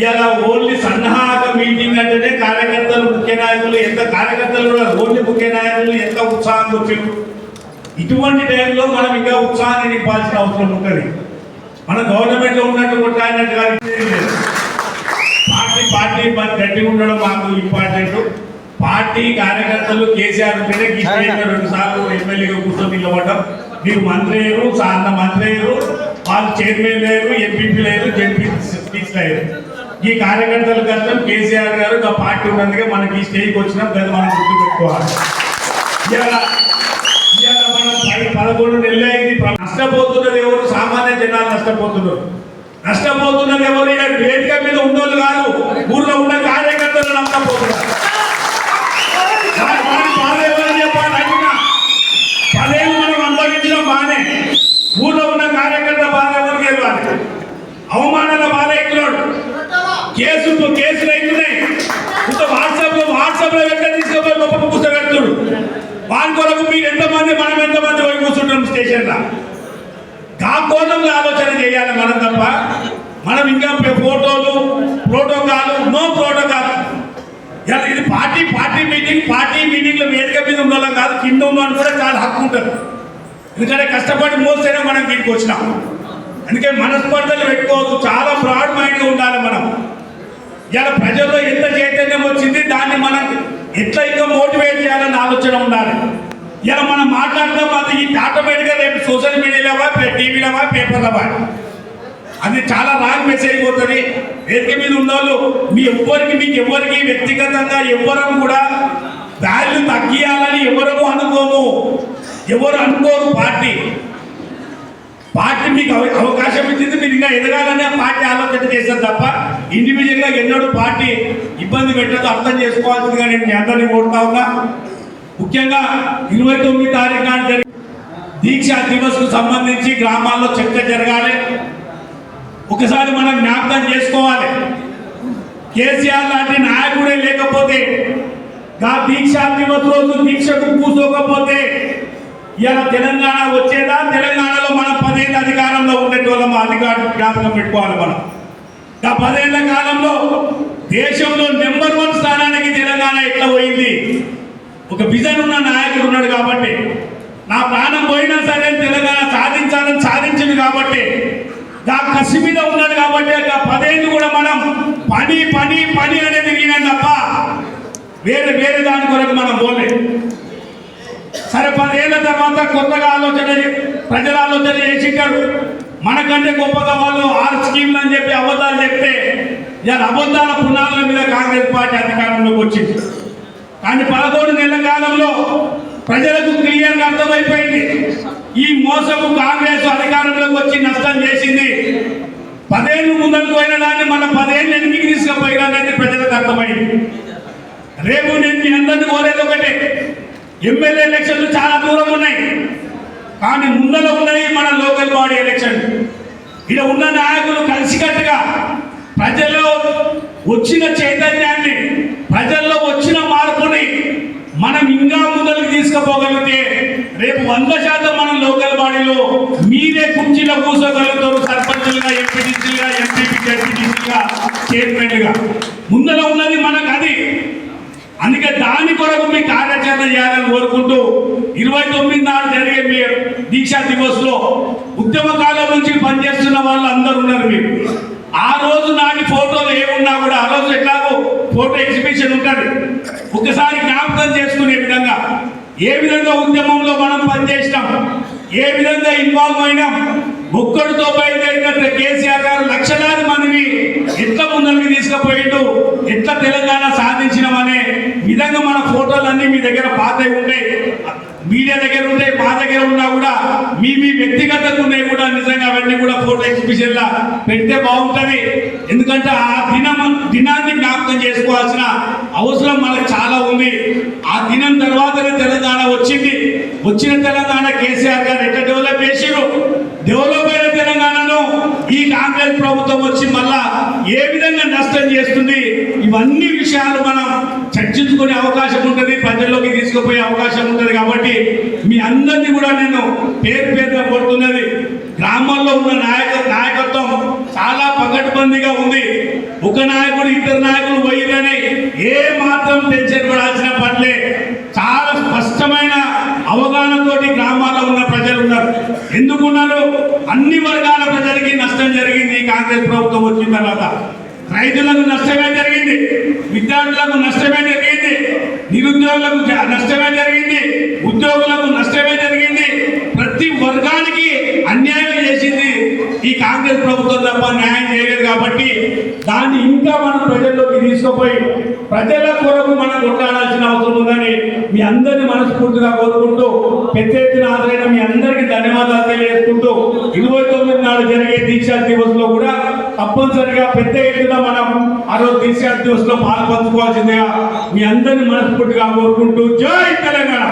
ఇలా ఓన్లీ సన్నాహక మీటింగ్ అంటేనే కార్యకర్తలు ముఖ్య నాయకులు ఎంత కార్యకర్తలు కూడా ఓన్లీ ముఖ్య నాయకులు ఎంత ఉత్సాహం వచ్చారు ఇటువంటి టైంలో మనం ఇంకా ఉత్సాహాన్ని నింపాల్సిన అవసరం ఉంటుంది. మన గవర్నమెంట్లో ఉన్నట్టు కొట్లాడినట్టు కాదు పార్టీ పార్టీ మరి గట్టిగా ఉండడం మాకు ఇంపార్టెంట్ పార్టీ కార్యకర్తలు కేసీఆర్ ఉంటేనే రెండు సార్లు ఎమ్మెల్యేగా కూర్చొని నిలబడ్డం. మీరు మంత్రి అయ్యారు సార్ల మంత్రి అయ్యారు వాళ్ళు చైర్మన్ లేరు ఎంపీపీ లేరు జడ్పీ స్పీచ్ లేరు ఈ కార్యకర్తల కష్టం కేసీఆర్ గారు ఇంకా పార్టీ ఉన్నందుకే మనకి ఈ స్టేజ్కి వచ్చినాం గది మనం గుర్తు పెట్టుకోవాలి మనం పదకొండు నెలలు అయింది. నష్టపోతున్నది ఎవరు? సామాన్య జనాలు నష్టపోతున్నారు. నష్టపోతున్నది ఎవరు? ఇక్కడ వేదిక మీద ఉన్నోళ్ళు కాదు ఊర్లో ఉన్న కార్యకర్తలు నష్టపోతున్నారు. కోణంలో ఆలోచన చేయాలి మనం తప్ప. మనం ఇంకా ఫోటోలు ప్రోటోకాల్ నో ప్రోటోకాల్. ఇలా ఇది పార్టీ పార్టీ మీటింగ్ పార్టీ మీటింగ్లో వేదిక మీద ఉండాలి కాదు కింద ఉన్నాను కూడా చాలా హక్కు ఉంటుంది ఎందుకంటే కష్టపడి మోస్తేనే మనం దీనికి వచ్చినాం. అందుకే మనస్పర్ధలు పెట్టుకోవద్దు. చాలా బ్రాడ్ మైండ్గా ఉండాలి మనం. ఇలా ప్రజల్లో ఎంత చైతన్యం వచ్చింది దాన్ని మనం ఎట్లా ఇంకా మోటివేట్ చేయాలని ఆలోచన ఉండాలి. ఇలా మనం మాట్లాడదాం అది ఆటోమేటిక్గా రేపు సోషల్ మీడియా టీవీలో అది చాలా రాంగ్ మెసేజ్ పోతుంది. వేదిక మీద ఉన్నోళ్ళు మీ ఎవ్వరికి మీకు ఎవ్వరికి వ్యక్తిగతంగా ఎవ్వరం కూడా వాల్యూ తగ్గియాలని ఎవరము అనుకోము. ఎవరు అనుకోరు పార్టీ. పార్టీ మీకు అవకాశం ఇచ్చింది మీరు ఇంకా ఎదగాలనే పార్టీ ఆలోచన చేస్తారు తప్ప ఇండివిజువల్గా ఎన్నడూ పార్టీ ఇబ్బంది పెట్టదు అర్థం చేసుకోవాల్సిందిగా నేను మీ అందరినీ కోరుతా ఉన్నా. ముఖ్యంగా ఇరవై తొమ్మిది తారీఖు నాడు దీక్ష దివస్కు సంబంధించి గ్రామాల్లో చర్చ జరగాలి. ఒకసారి మనం జ్ఞాపకం చేసుకోవాలి. కేసీఆర్ లాంటి నాయకుడే లేకపోతే గా దీక్షా దివస్ రోజు దీక్షకు కూర్చోకపోతే ఇలా తెలంగాణ వచ్చేదా? తెలంగాణలో మనం పదేళ్ళ అధికారంలో ఉండేటోళ్ళం అధికారం జ్ఞాపకం పెట్టుకోవాలి మనం. ఆ పదేళ్ళ కాలంలో దేశంలో నెంబర్ వన్ స్థానానికి తెలంగాణ ఎట్లా పోయింది? ఒక విజన్ ఉన్న నాయకుడు ఉన్నాడు కాబట్టి నా ప్రాణం పోయినా సరే తెలంగాణ సాధించాలని సాధించింది కాబట్టి నా కసి మీద ఉన్నది కాబట్టి ఆ పదేళ్ళు కూడా మనం పని పని పని అనేది తిరిగినాం తప్ప వేరే వేరే దాని కొరకు మనం పోలే. సరే పదేళ్ళ తర్వాత కొత్తగా ఆలోచన ప్రజల ఆలోచన చేసింటారు. మనకంటే గొప్పగా వాళ్ళు ఆరు స్కీమ్లు అని చెప్పి అబద్ధాలు చెప్తే ఇలా అబద్ధాల పునాదుల మీద కాంగ్రెస్ పార్టీ అధికారంలోకి వచ్చింది. కానీ పదకొండు నెలల కాలంలో ప్రజలకు క్లియర్గా అర్థమైపోయింది. ఈ మోసపు కాంగ్రెస్ అధికారంలోకి వచ్చి నష్టం చేసింది. పదేళ్ళు ముందరకు పోయిన దాన్ని మన పదేళ్ళు ఎనిమిదికి తీసుకుపోయినది ప్రజలకు అర్థమైంది. రేపు నేను మీ అందరిని కోరేది ఒకటే. ఎమ్మెల్యే ఎలక్షన్లు చాలా దూరం ఉన్నాయి. కానీ ముందర ఉన్నాయి మన లోకల్ బాడీ ఎలక్షన్. ఇక్కడ ఉన్న నాయకులు కలిసికట్టుగా ప్రజల్లో వచ్చిన చైతన్యాన్ని ప్రజల్లో మనం ఇంకా ముందరికి తీసుకుపోగలిగితే రేపు వంద శాతం మనం లోకల్ బాడీలో మీరే కుర్చీలో కూర్చోగలుగుతారు సర్పంచులుగా ఎంపీటీసీలుగా ఎంపీపీ జడ్పీటీసీలుగా చైర్మన్గా ముందర ఉన్నది మనకు అది. అందుకే దాని కొరకు మీ కార్యాచరణ చేయాలని కోరుకుంటూ ఇరవై తొమ్మిది నాడు జరిగే మీ దీక్షా దివస్లో ఉద్యమ కాలం నుంచి పనిచేస్తున్న వాళ్ళు అందరు ఉన్నారు మీరు. ఆ రోజు నాటి ఫోటోలు ఏమున్నా కూడా ఆ రోజు ఎట్లాగో ఫోటో ఎగ్జిబిషన్ ఉంటుంది. ఒకసారి ఏ విధంగా ఉద్యమంలో మనం పనిచేసినాం? ఏ విధంగా ఇన్వాల్వ్ అయినాం? ఒక్కడితో బయలుదేరినట్టు కేసీఆర్ గారు లక్షలాది మందిని ఎట్లా ముందరికి తీసుకుపోయిండు? ఎట్లా తెలంగాణ సాధించినామనే విధంగా మన ఫోటోలన్నీ మీ దగ్గర పాతవి ఉంటాయి ఉంటాయి ఉన్నా కూడా మీ మీ వ్యక్తిగతంగా ఉన్నాయి కూడా నిజంగా అవన్నీ కూడా ఫోటో ఎగ్జిబిషన్ లా పెడితే బాగుంటుంది. ఎందుకంటే ఆ దినం దినాన్ని జ్ఞాపకం చేసుకోవాల్సిన అవసరం మనకు చాలా ఉంది. ఆ దినం తర్వాతనే తెలంగాణ వచ్చింది. వచ్చిన తెలంగాణ కేసీఆర్ గారు ఎట్లా డెవలప్ చేసిరు డెవలప్ అయిన తెలంగాణను ఈ కాంగ్రెస్ ప్రభుత్వం వచ్చి మళ్ళా ఏ విధంగా నష్టం చేస్తుంది? ఇవన్నీ విషయాలు మనం చర్చించుకునే అవకాశం తీసుకుపోయే అవకాశం ఉంటుంది కాబట్టి మీ అందరినీ కూడా నేను పేరు పేరుగా కోరుతున్నది. గ్రామాల్లో ఉన్న నాయక నాయకత్వం చాలా పగటిబందిగా ఉంది. ఒక నాయకుడు ఇద్దరు నాయకులు పోయిరని ఏ మాత్రం టెన్షన్ పడాల్సిన పట్లే చాలా స్పష్టమైన అవగాహనతోటి గ్రామాల్లో ఉన్న ప్రజలు ఉన్నారు. ఎందుకున్నారు? అన్ని వర్గాల ప్రజలకి నష్టం జరిగింది. కాంగ్రెస్ ప్రభుత్వం వచ్చిన తర్వాత రైతులకు నష్టమే జరిగింది. విద్యార్థులకు నష్టమే జరిగింది. నిరుద్యోగులకు నష్టమే జరిగింది. ఉద్యోగులకు నష్టమే జరిగింది. ప్రతి వర్గానికి అన్యాయం చేసింది ఈ కాంగ్రెస్ ప్రభుత్వం తప్ప న్యాయం చేయలేదు కాబట్టి దాన్ని ఇంకా మనం ప్రజల్లోకి తీసుకుపోయి ప్రజల కొరకు మనం కొట్లాడాల్సిన అవసరం ఉందని మీ అందరిని మనస్ఫూర్తిగా కోరుకుంటూ పెద్ద ఎత్తున మీ అందరికీ ధన్యవాదాలు తెలియజేసుకుంటూ ఇరవై తొమ్మిది నాడు జరిగే దీక్షా దివస్లో కూడా తప్పనిసరిగా పెద్ద ఎత్తున మనం ఆ రోజు దీక్షా దివస్లో పాల్పంచుకోవాల్సిందిగా మీ అందరిని మనస్ఫూర్తిగా కోరుకుంటూ జై తెలంగాణ.